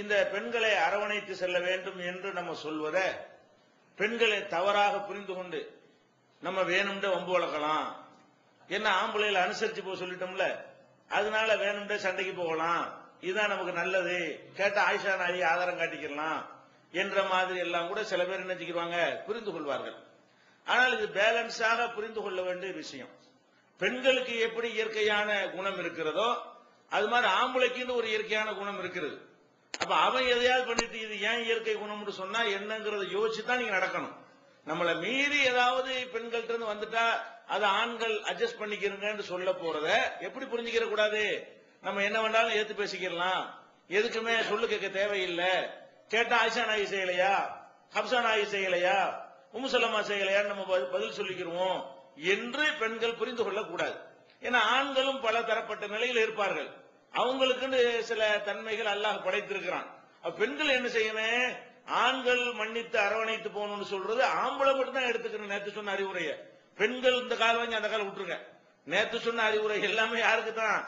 இந்த பெண்களை அரவணைத்து செல்ல வேண்டும் என்று நம்ம சொல்வதை பெண்களை தவறாக புரிந்து கொண்டு நம்ம வேணும்னு வம்பு வளர்க்கலாம். என்ன ஆம்பளையில அனுசரிச்சு போக சொல்லிட்டோம்ல அதனால வேணும்னே சண்டைக்கு போகலாம். இதுதான் நமக்கு நல்லது. கேட்ட ஆயிஷா நாயகி ஆதாரம் காட்டிக்கலாம் என்ற மாதிரி எல்லாம் கூட சில பேர் நினைச்சுக்கிறாங்க புரிந்து கொள்வார்கள். ஆனால் இது பேலன்ஸாக புரிந்து கொள்ள வேண்டிய விஷயம். பெண்களுக்கு எப்படி இயற்கையான குணம் இருக்கிறதோ அது மாதிரி ஆம்பளைக்குன்னு ஒரு இயற்கையான குணம் இருக்கிறது. அப்ப அவன் எதையாவது பண்ணிட்டு இது ஏன் இயற்கை குணம்னு சொன்னா என்னங்கறத யோசிச்சுதான் நீங்க நடக்கணும். நம்மள மீறி ஏதாவது பெண்கள்ட்ட இருந்து வந்துட்டா அது ஆண்கள் அட்ஜஸ்ட் பண்ணிக்கிறங்கன்னு சொல்ல போறத எப்படி புரிஞ்சுக்கிற கூடாது? நம்ம என்ன வேண்டாலும் ஏத்து பேசிக்கலாம் எதுக்குமே சொல்லு கேட்க தேவையில்லை. கேட்டா ஆயிஷா நாயி செய்யலையா? ஹப்சா நாயி செய்யலையா? உமுசலமா செய்யலையான்னு நம்ம பதில் சொல்லிக்கிறோம் என்று பெண்கள் புரிந்து கொள்ளக்கூடாது. ஏன்னா ஆண்களும் பல தரப்பட்ட நிலையில் இருப்பார்கள். அவங்களுக்குன்னு சில தன்மைகள் அல்லாஹ் படைத்திருக்கிறான். பெண்கள் என்ன செய்யணும் ஆண்கள் மன்னித்து அரவணைத்து போகணும்னு சொல்றது ஆம்பளை மட்டும் தான் எடுத்துக்கணும். நேத்து சொன்ன அறிவுரைய. பெண்கள் இந்த காலம் வாங்கி அந்த காலம் விட்டுருங்க. நேத்து சொன்ன அறிவுரை எல்லாமே யாருக்கு தான்?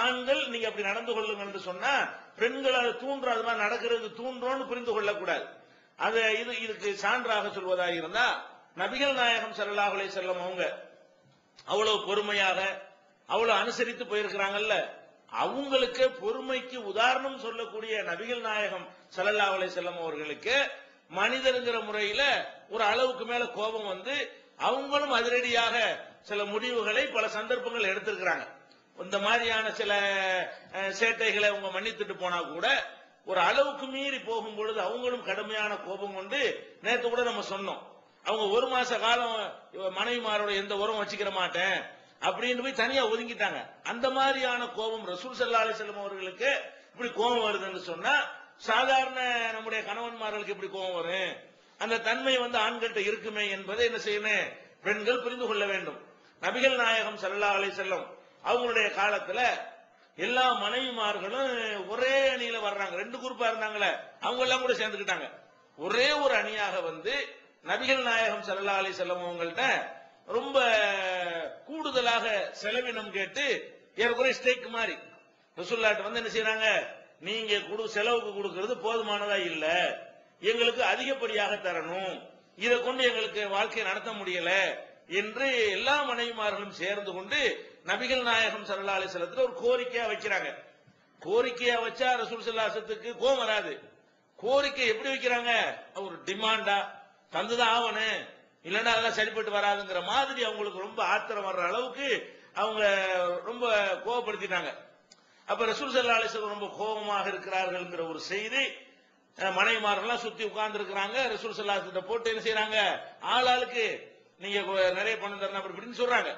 ஆண்கள் நீங்க அப்படி நடந்து கொள்ளுங்கன்னு சொன்னா பெண்கள் அதை தூண்டுற அது மாதிரி நடக்கிறது தூண்டுறோம்னு புரிந்து கொள்ளக்கூடாது. அது இது இதுக்கு சான்றாக சொல்வதாக இருந்தா நபிகள் நாயகம் ஸல்லல்லாஹு அலைஹி செல்லம் அவங்க அவ்வளவு பொறுமையாக அவ்வளவு அனுசரித்து போயிருக்கிறாங்கல்ல. அவங்களுக்கு பொறுமைக்கு உதாரணம் சொல்லக்கூடிய நபிகள் நாயகம் சல்லல்லா அலை செல்லம் அவர்களுக்கு மனிதருங்கிற முறையில ஒரு அளவுக்கு மேல கோபம் வந்து அவங்களும் அதிரடியாக சில முடிவுகளை பல சந்தர்ப்பங்கள் எடுத்திருக்கிறாங்க. இந்த மாதிரியான சில சேட்டைகளை அவங்க மன்னித்துட்டு போனா கூட ஒரு அளவுக்கு மீறி போகும் பொழுது அவங்களும் கடுமையான கோபம் கொண்டு நேற்று கூட நம்ம சொன்னோம். அவங்க ஒரு மாச காலம் மனைவிமாரோட எந்த உரம் வச்சுக்கிற மாட்டேன் அப்படின்னு போய் தனியா ஒதுங்கிட்டாங்க. அந்த மாதிரியான கோபம் ரசூல் சல்லா அலி செல்லம் அவர்களுக்கு இப்படி கோபம் வருதுன்னு சொன்னா சாதாரண நம்முடைய கணவன்மார்களுக்கு இப்படி கோபம் வரும்? அந்த தன்மை வந்து ஆண்கள்கிட்ட இருக்குமே என்பதை என்ன செய்யணும் பெண்கள் புரிந்து கொள்ள வேண்டும். நபிகள் நாயகம் சல்லா அலி செல்லம் அவங்களுடைய காலத்துல எல்லா மனைவிமார்களும் ஒரே அணியில வர்றாங்க. ரெண்டு குரூப்பா இருந்தாங்களே அவங்க எல்லாம் கூட சேர்ந்துக்கிட்டாங்க. ஒரே ஒரு அணியாக வந்து நபிகள் நாயகம் சல்லா அலி செல்லம் அவங்கள்ட்ட ரொம்ப கூடுதலாக செலவினம் கேட்டு ஏறக்குறைய ஸ்டேக் மாதிரி. ரசூல்லாட்ட வந்து என்ன செய்யறாங்க நீங்க கொடு செலவுக்கு கொடுக்கறது போதுமானதா இல்ல. எங்களுக்கு அதிகப்படியாக தரணும். இதை கொண்டு எங்களுக்கு வாழ்க்கையை நடத்த முடியல. என்று எல்லா மனைவிமார்களும் சேர்ந்து கொண்டு நபிகள் நாயகம் ஸல்லல்லாஹு அலைஹி ஒரு கோரிக்கையா வைக்கிறாங்க. கோரிக்கையா வச்சா ரசூல் சல்லாசத்துக்கு கோவம் வராது. கோரிக்கை எப்படி வைக்கிறாங்க? ஒரு டிமாண்டா தந்துதான் ஆகணும். இல்லைன்னா அதெல்லாம் சரிப்பட்டு வராதுங்கிற மாதிரி அவங்களுக்கு ரொம்ப ஆத்திரம் வர்ற அளவுக்கு அவங்க ரொம்ப கோவப்படுத்திட்டாங்க. அப்ப ரசூல் சல்லா அலிஸ்வரம் ரொம்ப கோபமாக இருக்கிறார்கள்ங்கிற ஒரு செய்தி அஹ், மனைவிமாரெல்லாம் சுத்தி உட்கார்ந்து இருக்கிறாங்க ரசூல் ஸல்லல்லாஹு போட்டு என்ன செய்யறாங்க ஆளாளுக்கு நீங்க நிறைய பணம் தரணும் அப்படி இப்படின்னு சொல்றாங்க.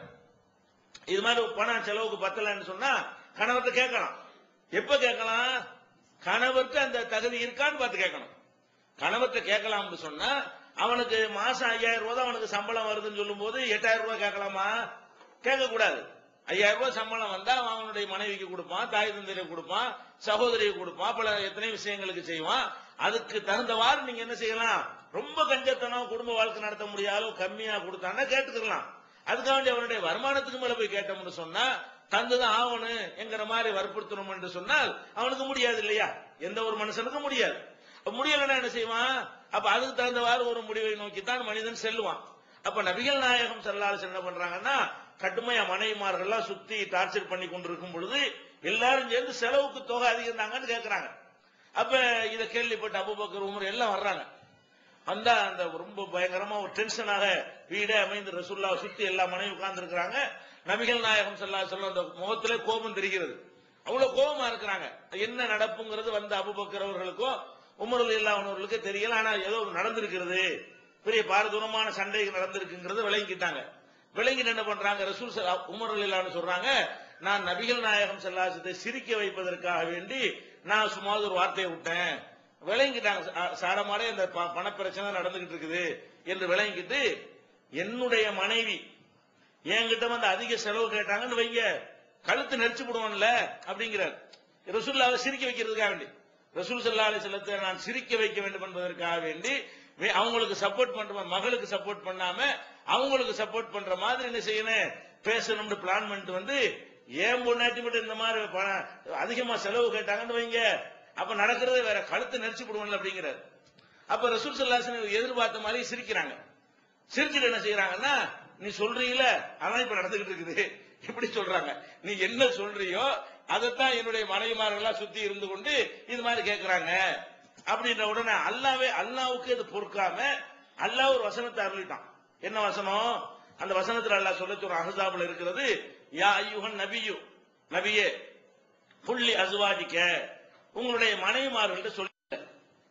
இது மாதிரி பணம் செலவுக்கு பத்தலன்னு சொன்னா கணவர்கிட்ட கேட்கலாம். எப்ப கேட்கலாம்? கணவர்கிட்ட அந்த தகுதி இருக்கான்னு பார்த்து கேட்கணும். கணவர்கிட்ட கேட்கலாம்னு சொன்னா அவனுக்கு மாசம் ஐயாயிரம் ரூபாய் தான் அவனுக்கு சம்பளம் வருதுன்னு சொல்லும் போது எட்டாயிரம் ரூபாய் கேட்கலாமா? கேட்க கூடாது ஐயாயிரம் ரூபாய் சம்பளம் வந்தா அவன் அவனுடைய மனைவிக்கு கொடுப்பான் தாய் தந்தையை கொடுப்பான் சகோதரியை கொடுப்பான் பல எத்தனை விஷயங்களுக்கு செய்வான். அதுக்கு தகுந்தவாறு நீங்க என்ன செய்யலாம்? ரொம்ப கஞ்சத்தனம் குடும்ப வாழ்க்கை நடத்த முடியாத கம்மியா கொடுத்தான்னா கேட்டுக்கலாம். அதுக்காக வேண்டிய அவனுடைய வருமானத்துக்கு மேல போய் கேட்டோம்னு சொன்னா தந்துதான் ஆகணும் என்கிற மாதிரி வற்புறுத்தணும் என்று சொன்னால் அவனுக்கு முடியாது இல்லையா? எந்த ஒரு மனுஷனுக்கும் முடியாது. முடியலன்னா என்ன செய்வான்? அப்ப அதுக்கு தகுந்தவாறு ஒரு முடிவை நோக்கித்தான் மனிதன் செல்லுவான். அப்ப நபிகள் நாயகம் செல்லாலும் என்ன பண்றாங்கன்னா கடுமையா மனைவிமார்கள்லாம் சுத்தி டார்ச்சர் பண்ணி கொண்டிருக்கும் பொழுது எல்லாரும் சேர்ந்து செலவுக்கு தொகை அதிகம் கேட்கிறாங்க அப்ப இத கேள்விப்பட்ட அபுபக்கர் உமர் எல்லாம் வர்றாங்க. அந்த அந்த ரொம்ப பயங்கரமா ஒரு டென்ஷனாக வீடே அமைந்து ரசுல்லாவை சுத்தி எல்லா மனைவி உட்கார்ந்து இருக்கிறாங்க நபிகள் நாயகம் செல்லா அலைஹி அந்த முகத்திலே கோபம் தெரிகிறது. அவ்வளவு கோபமா இருக்கிறாங்க. என்ன நடப்புங்கிறது வந்த அபுபக்கர் அவர்களுக்கும் உமரல் இல்லாதவர்களுக்கு தெரியல. ஆனா ஏதோ நடந்திருக்கிறது. பெரிய பாரதூரமான சண்டைகள் நடந்திருக்குங்கிறது விளங்கிட்டாங்க விளங்கி என்ன பண்றாங்க? ரசூல் உமரல் இல்லான்னு சொல்றாங்க நான் நபிகள் நாயகம் செல்லாசத்தை சிரிக்க வைப்பதற்காக வேண்டி நான் சும்மா ஒரு வார்த்தையை விட்டேன். விளங்கிட்டாங்க. சா- சாரமாலே இந்த ப- பணப்பிரச்சனை நடந்துகிட்டு இருக்குது என்று விளங்கிட்டு என்னுடைய மனைவி என்கிட்ட வந்து அதிக செலவு கேட்டாங்கன்னு வைங்க. கழுத்து நெரிச்சு விடுவான்ல அப்படிங்கிறார். ரசூல்லாவை சிரிக்க வைக்கிறதுக்காக வேண்டி. ரசூல் சல்லா அலி செல்லத்தை நான் சிரிக்க வைக்க வேண்டும் என்பதற்காக வேண்டி அவங்களுக்கு சப்போர்ட் பண்ற மகளுக்கு சப்போர்ட் பண்ணாம அவங்களுக்கு சப்போர்ட் பண்ற மாதிரி என்ன செய்யணும்? பேசணும்னு பிளான் பண்ணிட்டு வந்து ஏன் பொண்ணாட்டி மட்டும் இந்த மாதிரி பணம் அதிகமா செலவு கேட்டாங்கன்னு வைங்க. அப்ப நடக்கிறதே வேற கழுத்தை நெரிச்சு விடுவான்ல அப்படிங்கிறார். அப்ப ரசூல் சல்லாசன் எதிர்பார்த்த மாதிரி சிரிக்கிறாங்க. சிரிச்சுட்டு என்ன செய்யறாங்கன்னா நீ சொல்றீங்கள அதான் இப்ப நடந்துகிட்டு இருக்குது. இப்படி சொல்றாங்க. நீ என்ன சொல்றியோ அதைத்தான் என்னுடைய மனைவிமார்கள்லாம் சுத்தி இருந்து கொண்டு இது மாதிரி கேட்கறாங்க அப்படின்ற உடனே அல்லாவே அல்லாவுக்கு இது பொறுக்காம அல்லாஹ் ஒரு வசனத்தை அருளிட்டான். என்ன வசனம்? அந்த வசனத்துல அல்லாஹ் சொல்ல சொல்ற அகசாபுல இருக்கிறது யா ஐயுகன் நபியு. நபியே புள்ளி அசுவாதிக்க உங்களுடைய மனைவிமார்கள்ட்ட சொல்லி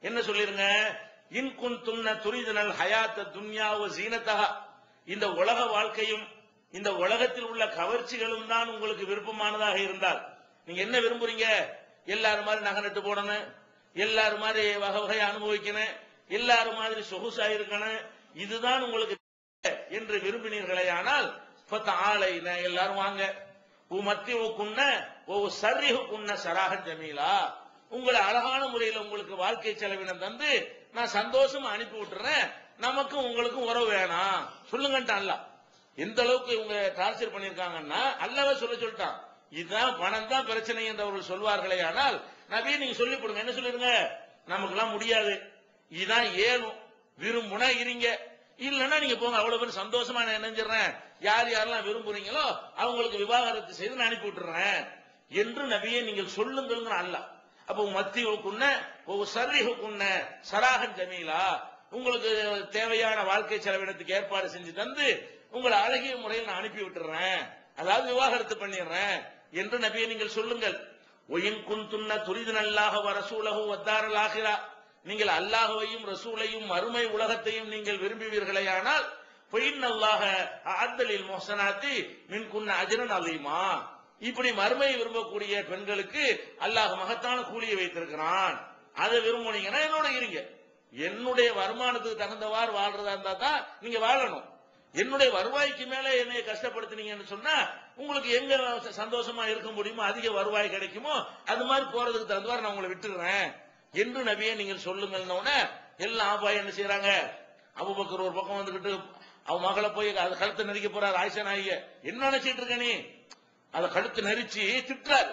என்ன சொல்லிருங்க? இன்குன் துன்ன துரிதனல் ஹயாத்த துன்யாவ சீனத்தகா இந்த உலக வாழ்க்கையும் இந்த உலகத்தில் உள்ள கவர்ச்சிகளும் தான் உங்களுக்கு விருப்பமானதாக இருந்தால் நீங்க என்ன விரும்புறீங்க? எல்லாரும் மாதிரி நகை நட்டு போடணும். எல்லாரும் மாதிரி வகை வகையை அனுபவிக்கணும். எல்லாரும் மாதிரி சொகுசா இருக்கணும். இதுதான் உங்களுக்கு என்று விரும்பினீர்களே ஆனால் ஆளை எல்லாரும் வாங்க. மத்திய குன்ன ஓ சரிஹு குன்ன சராக ஜமீலா. உங்களை அழகான முறையில் உங்களுக்கு வாழ்க்கை செலவினம் தந்து நான் சந்தோஷமா அனுப்பி விட்டுறேன். நமக்கும் உங்களுக்கும் உறவு வேணாம். சொல்லுங்கன்ட்டான் அல்ல எந்த அளவுக்கு இவங்க டார்ச்சர் பண்ணிருக்காங்கன்னா அல்லவே சொல்ல சொல்லிட்டான். இதுதான் பணம் தான் பிரச்சனை என்று அவர்கள் சொல்வார்களே ஆனால் நபியை நீங்க சொல்லி கொடுங்க. என்ன சொல்லிருங்க? நமக்கெல்லாம் முடியாது. இதுதான் ஏனும் விரும்புனா இருங்க. இல்லைன்னா நீங்க போங்க அவ்வளவு பேர் சந்தோஷமா நான் நினைஞ்சிடறேன் யார் யாரெல்லாம் விரும்புறீங்களோ அவங்களுக்கு விவாகரத்து செய்து நான் அனுப்பி விட்டுறேன் என்று நபியை நீங்கள் சொல்லுங்கள் அல்ல. அப்போ மத்தியுக்குன்ன ஒரு சரிகுக்குன்ன சராகன் ஜமீலா உங்களுக்கு தேவையான வாழ்க்கை செலவினத்துக்கு ஏற்பாடு செஞ்சு தந்து உங்களை அழகிய முறையில் நான் அனுப்பி விட்டுறேன். அதாவது விவாகரத்து பண்ணிடுறேன். என்று நபியை நீங்கள் சொல்லுங்கள். ஒயின் குன்துன்ன துரிதன் அல்லாஹ ரசூலகும் வத்தாரல் ஆகிறா நீங்கள் அல்லாஹுவையும் ரசூலையும் மறுமை உலகத்தையும் நீங்கள் விரும்புவீர்களே ஆனால் பொயின் அல்லாஹ அத்தலில் மோசனாத்தி மின் குன்ன அஜரன் அலிமா. இப்படி மறுமையை விரும்பக்கூடிய பெண்களுக்கு அல்லாஹ் மகத்தான கூலியை வைத்திருக்கிறான். அதை விரும்புனீங்கன்னா என்னோட இருங்க. என்னுடைய வருமானத்துக்கு தகுந்தவாறு வாழ்றதா இருந்தா தான் நீங்க வாழணும். என்னுடைய வருவாய்க்கு மேல என்னை கஷ்டப்படுத்தினீங்கன்னு சொன்னா உங்களுக்கு எங்க சந்தோஷமா இருக்க முடியுமோ அதிக வருவாய் கிடைக்குமோ அது மாதிரி போறதுக்கு தகுந்தவாறு நான் உங்களை விட்டுறேன் என்று நபியை நீங்கள் சொல்லுங்கன்னு எல்லாம் ஆபாயம் என்ன செய்யறாங்க அபுபக்கர் ஒரு பக்கம் வந்துகிட்டு அவன் மகளை போய் அதை கழுத்து நெரிக்க போறாரு ஆயிஷா நாயிக என்ன நினைச்சிட்டு இருக்க நீ? அதை கழுத்து நெரிச்சு திட்டுறாரு.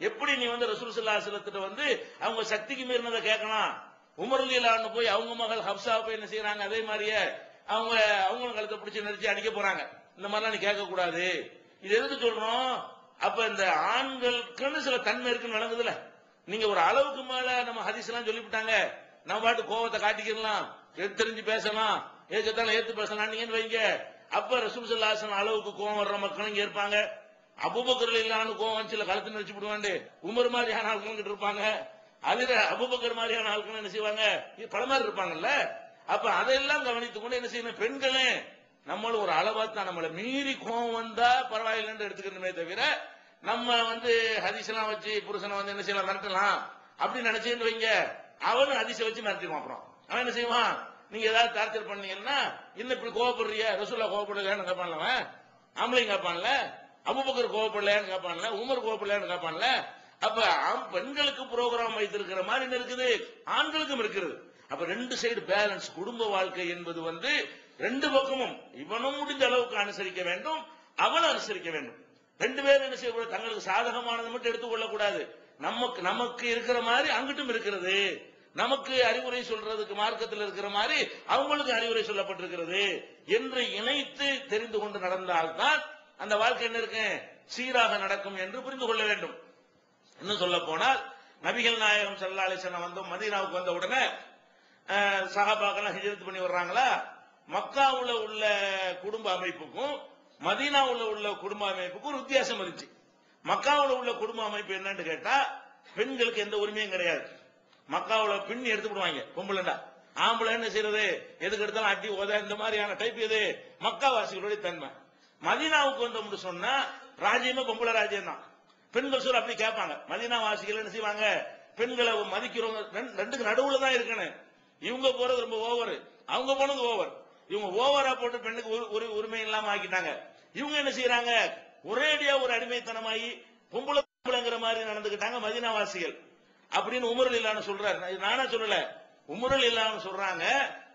எப்படி நீ வந்து ரசூல் சிலத்திட்ட வந்து அவங்க சக்திக்கு மீறினதை கேட்கலாம்? உமர்லீலான்னு போய் அவங்க மகள் ஹப்சா போய் என்ன செய்யறாங்க அதே மாதிரியே அவங்க அவங்களும் கழுத்தை பிடிச்சி நெரிச்சு அடிக்க போறாங்க. இந்த மாதிரிலாம் நீ கேட்க கூடாது இது எதுக்கு சொல்றோம்? அப்ப இந்த ஆண்களுக்குன்னு சில தன்மை இருக்குன்னு விளங்குதுல. நீங்க ஒரு அளவுக்கு மேல நம்ம ஹதீஸ் எல்லாம் சொல்லிவிட்டாங்க. நம்ம பாட்டு கோவத்தை காட்டிக்கலாம் தெரிஞ்சு பேசலாம். ஏற்கத்தாலும் ஏத்து பேசலாம் நீங்க வைங்க. அப்ப ரசூல் சல்லாசன் அளவுக்கு கோவம் வர்ற மக்களும் இங்க இருப்பாங்க. அபுபக்கர் இல்லான்னு கோவம் சில கழுத்து நடிச்சு விடுவாண்டு. உமர் மாதிரியான ஆட்களும் கிட்ட இருப்பாங்க. அதுல அபுபக்கர் மாதிரியான ஆட்களும் என்ன செய்வாங்க? பல மாதிரி இருப்பாங்கல்ல. அப்ப அதெல்லாம் கவனித்துக் கொண்டு என்ன செய்யணும்? பெண்களே நம்மளும் ஒரு அளவா தான் நம்மளை மீறி கோபம் வந்தா பரவாயில்லைன்னு எடுத்துக்கணுமே தவிர நம்ம வந்து ஹதிசெல்லாம் வச்சு புருஷனை வந்து என்ன செய்யலாம்? மிரட்டலாம். அப்படின்னு நினைச்சேன்னு வைங்க. அவனும் ஹதீஸை வச்சு மிரட்டிடுவான் அப்புறம். அவன் என்ன செய்வான்? நீங்க ஏதாவது டார்ச்சர் பண்ணீங்கன்னா இன்னும் இப்படி கோவப்படுறிய ரசூல்லா கோவப்படலையான்னு கேட்பான்ல அவன். ஆம்பளையும் கேட்பான்ல அபுபக்கர் கோவப்படலையான்னு கேட்பான்ல உமர் கோவப்படலையான்னு கேட்பான்ல அப்ப பெண்களுக்கு ப்ரோக்ராம் வைத்திருக்கிற மாதிரி என்ன இருக்குது? ஆண்களுக்கும் இருக்கிறது அப்ப ரெண்டு சைடு பேலன்ஸ் குடும்ப வாழ்க்கை என்பது வந்து ரெண்டு பக்கமும். இவனும் முடிஞ்ச அளவுக்கு அனுசரிக்க வேண்டும் அவனும் அனுசரிக்க வேண்டும். ரெண்டு பேரும் என்ன செய்யக்கூடாது? தங்களுக்கு சாதகமானது மட்டும் எடுத்துக்கொள்ள கூடாது நமக்கு நமக்கு இருக்கிற மாதிரி அங்கிட்டும் இருக்கிறது. நமக்கு அறிவுரை சொல்றதுக்கு மார்க்கத்தில் இருக்கிற மாதிரி அவங்களுக்கு அறிவுரை சொல்லப்பட்டிருக்கிறது என்று இணைத்து தெரிந்து கொண்டு நடந்தால்தான் அந்த வாழ்க்கை என்ன இருக்கு? சீராக நடக்கும் என்று புரிந்து கொள்ள வேண்டும். இன்னும் சொல்ல போனால் நபிகள் நாயகம் சல்லா வந்தோம் வந்து மதீனாவுக்கு வந்த உடனே சகாபாக்கெல்லாம் ஹிஜரத் பண்ணி வர்றாங்களா? மக்காவுல உள்ள குடும்ப அமைப்புக்கும் மதீனாவுல உள்ள குடும்ப அமைப்புக்கும் ஒரு வித்தியாசம் இருந்துச்சு. மக்காவுல உள்ள குடும்ப அமைப்பு என்னன்னு கேட்டா பெண்களுக்கு எந்த உரிமையும் கிடையாது. மக்காவுல பின் எடுத்து விடுவாங்க பொம்பளைண்டா ஆம்பளை என்ன செய்யறது எதுக்கு எடுத்தாலும் அடி ஓத இந்த மாதிரியான டைப் எது மக்காவாசிகளுடைய தன்மை. மதீனாவுக்கு வந்தோம்னு சொன்னா ராஜ்யமே பொம்பளை ராஜ்யம் தான் பெண்கள் சொல்ல அப்படி கேட்பாங்க. மதீனா வாசிகள் என்ன செய்வாங்க? பெண்களை மதிக்கிறவங்க ரெண்டுக்கு நடுவுல தான் இருக்கணும். இவங்க போறது ரொம்ப ஓவர் அவங்க போனது ஓவர் இவங்க ஓவரா போட்டு பெண்ணுக்கு ஒரு உரிமை இல்லாம ஆக்கிட்டாங்க. இவங்க என்ன செய்யறாங்க ஒரேடியா ஒரு அடிமைத்தனமாகி பொம்பளை பொம்பளைங்கிற மாதிரி நடந்துகிட்டாங்க மதீனா வாசிகள் அப்படின்னு உமரல் இல்லான்னு சொல்றாரு. நானா சொல்லல. உமரல் இல்லான்னு சொல்றாங்க.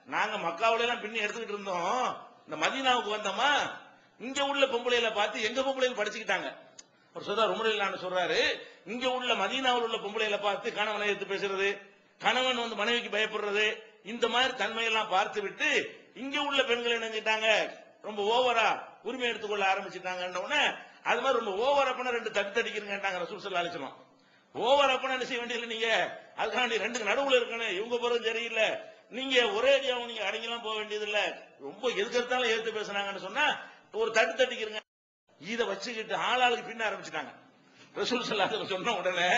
நாங்க மக்காவில எல்லாம் பின்னி எடுத்துக்கிட்டு இருந்தோம். இந்த மதீனாவுக்கு வந்தோமா? இங்க உள்ள பொம்பளையில பார்த்து எங்க பொம்பளையில படிச்சுக்கிட்டாங்க. அவர் சொல்றாரு இல்லான்னு சொல்றாரு. இங்க உள்ள மதீனாவில் உள்ள பொம்பளையில பார்த்து கணவனை எடுத்து பேசுறது. கணவன் வந்து மனைவிக்கு பயப்படுறது இந்த மாதிரி தன்மையெல்லாம் பார்த்து விட்டு இங்க உள்ள பெண்கள் என்ன ரொம்ப ஓவரா உரிமை எடுத்துக்கொள்ள ஆரம்பிச்சிட்டாங்கன்ன உடனே அது மாதிரி ரொம்ப ஓவர் அப்பனா ரெண்டு தட்டு தடிக்கிறீங்கன்றாங்க ரசூல் சல்லா அலிஸ்லாம் ஓவர் அப்பனா என்ன செய்ய வேண்டியது நீங்க? அதுக்காண்டி ரெண்டுக்கு நடுவுல இருக்கணும் இவங்க போறது சரியில்லை. நீங்க ஒரே அடியாவும் நீங்க அடங்கிலாம் போக வேண்டியதில்லை. ரொம்ப எதுக்கிறதாலும் ஏத்து பேசுனாங்கன்னு சொன்னா ஒரு தட்டு தட்டிக்கிறங்க. இதை வச்சுக்கிட்டு ஆளாளுக்கு பின்ன ஆரம்பிச்சிட்டாங்க. ரசூல் சல்லாஹ் சொன்ன உடனே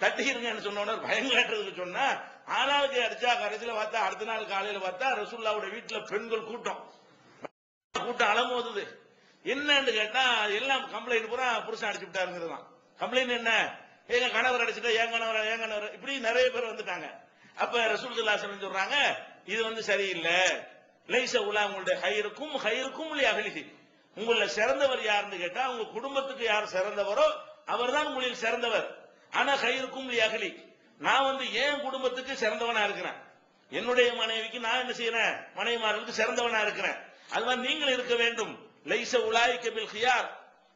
தட்டிருங்கன்னு சொன்ன உடனே பயங்கரத்துக்கு சொன்னா ஆளாளுக்கு அடிச்சா கடைசியில பார்த்தா அடுத்த நாள் காலையில பார்த்தா ரசூல்லாவோட வீட்டுல பெண்கள் கூட்டம். கூட்டம் அலமோதுது என்னன்னு கேட்டா எல்லாம் கம்ப்ளைண்ட் பூரா புருஷன் அடிச்சு விட்டாருங்கிறதான். கம்ப்ளைண்ட் என்ன? எங்க கணவர் அடிச்சுட்டா என் கணவர் என் கணவர். இப்படி நிறைய பேர் வந்துட்டாங்க. அப்ப ரசூல் சல்லாசன் சொல்றாங்க இது வந்து சரியில்லை. லைச உலா உங்களுடைய ஹயிருக்கும் ஹயிருக்கும் அகலிகி உங்கள சிறந்தவர் யாருன்னு கேட்டா உங்க குடும்பத்துக்கு யார் சிறந்தவரோ அவர்தான் உங்களில் சிறந்தவர். ஆனா கயிறுக்கும் அகலி. நான் வந்து என் குடும்பத்துக்கு சிறந்தவனா இருக்கிறேன்? என்னுடைய மனைவிக்கு நான் என்ன செய்யறேன்? மனைவிமார்களுக்கு சிறந்தவனா இருக்கிறேன். அது மாதிரி நீங்கள் இருக்க வேண்டும். லைச உலாய்க்க பில் ஹியார்.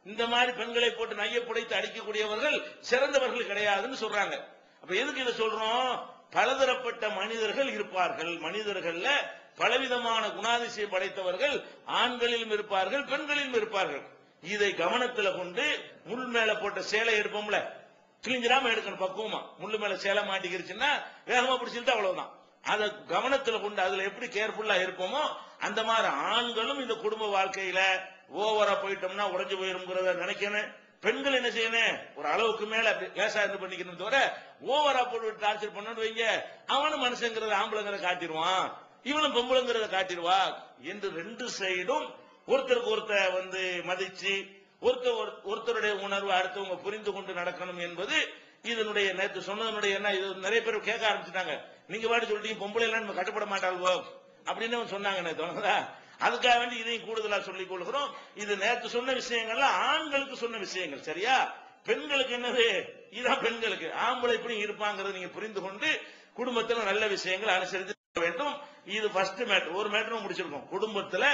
இந்த மாதிரி பெண்களை போட்டு நைய புடைத்து அடிக்கக்கூடியவர்கள் சிறந்தவர்கள் கிடையாதுன்னு சொல்றாங்க. அப்ப எதுக்கு இதை சொல்றோம்? பலதரப்பட்ட மனிதர்கள் இருப்பார்கள். மனிதர்கள்ல பலவிதமான குணாதிசயம் படைத்தவர்கள் ஆண்களிலும் இருப்பார்கள் பெண்களிலும் இருப்பார்கள். இதை கவனத்துல கொண்டு முள் மேல போட்ட சேலை எடுப்போம்ல. கிழிஞ்சிடாம எடுக்கணும் பக்குவமா. முள்ளு மேல சேலை மாட்டிக்கிருச்சுன்னா வேகமா பிடிச்சிருந்தா அவ்வளவுதான். அதை கவனத்துல கொண்டு அதுல எப்படி கேர்ஃபுல்லா இருப்போமோ அந்த மாதிரி ஆண்களும் இந்த குடும்ப வாழ்க்கையில ஓவரா போயிட்டோம்னா உடஞ்சு போயிருங்கிறத நினைக்கணும். பெண்கள் என்ன செய்யணும்? ஒரு அளவுக்கு மேல விவசாயம் லேசா இருந்து பண்ணிக்கணும் தவிர ஓவரா போட்டு டார்ச்சர் பண்ணணும் வைங்க. அவனும் மனுஷங்கிறத ஆம்பளைங்கிறத காட்டிடுவான். இவனும் பொம்பளைங்கிறத காட்டிடுவா. என்று ரெண்டு சைடும் ஒருத்தருக்கு ஒருத்தர் வந்து மதிச்சு ஒருத்தர் ஒரு- ஒருத்தருடைய உணர்வு அடுத்தவங்க புரிந்து கொண்டு நடக்கணும் என்பது இதனுடைய நேற்று சொன்னதனுடைய என்ன இது நிறைய பேர் கேட்க ஆரம்பிச்சுட்டாங்க. நீங்க பாட்டு சொல்லிட்டீங்க பொம்பளை எல்லாம் நம்ம கட்டுப்பட மாட்டாள்வோ? அப்படின்னு அவங்க சொன்னாங்க நேற்று அதுக்காக வேண்டி இதையும் கூடுதலா சொல்லிக் கொள்கிறோம். இது நேற்று சொன்ன விஷயங்கள்ல ஆண்களுக்கு சொன்ன விஷயங்கள் சரியா? பெண்களுக்கு என்னது? இதுதான் பெண்களுக்கு. ஆம்பளை இப்படி இருப்பாங்கிறத நீங்க புரிந்து கொண்டு குடும்பத்துல நல்ல விஷயங்கள் அனுசரித்து வேண்டும். இது ஃபர்ஸ்ட் மேட்டர் ஒரு மேட்டரும் முடிச்சிருக்கோம். குடும்பத்துல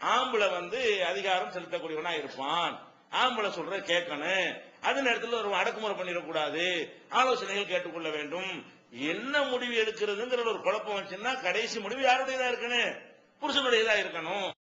ஆம்பளை வந்து அதிகாரம் செலுத்தக்கூடியவனா இருப்பான். ஆம்பளை சொல்ற கேட்கணும். அது நேரத்தில் ஒரு அடக்குமுறை பண்ணிடக்கூடாது. ஆலோசனைகள் கேட்டுக்கொள்ள வேண்டும். என்ன முடிவு எடுக்கிறதுங்கிற ஒரு குழப்பம் வச்சுன்னா கடைசி முடிவு யாருடையதா இருக்கணும்? புருஷனுடையதா இருக்கணும்.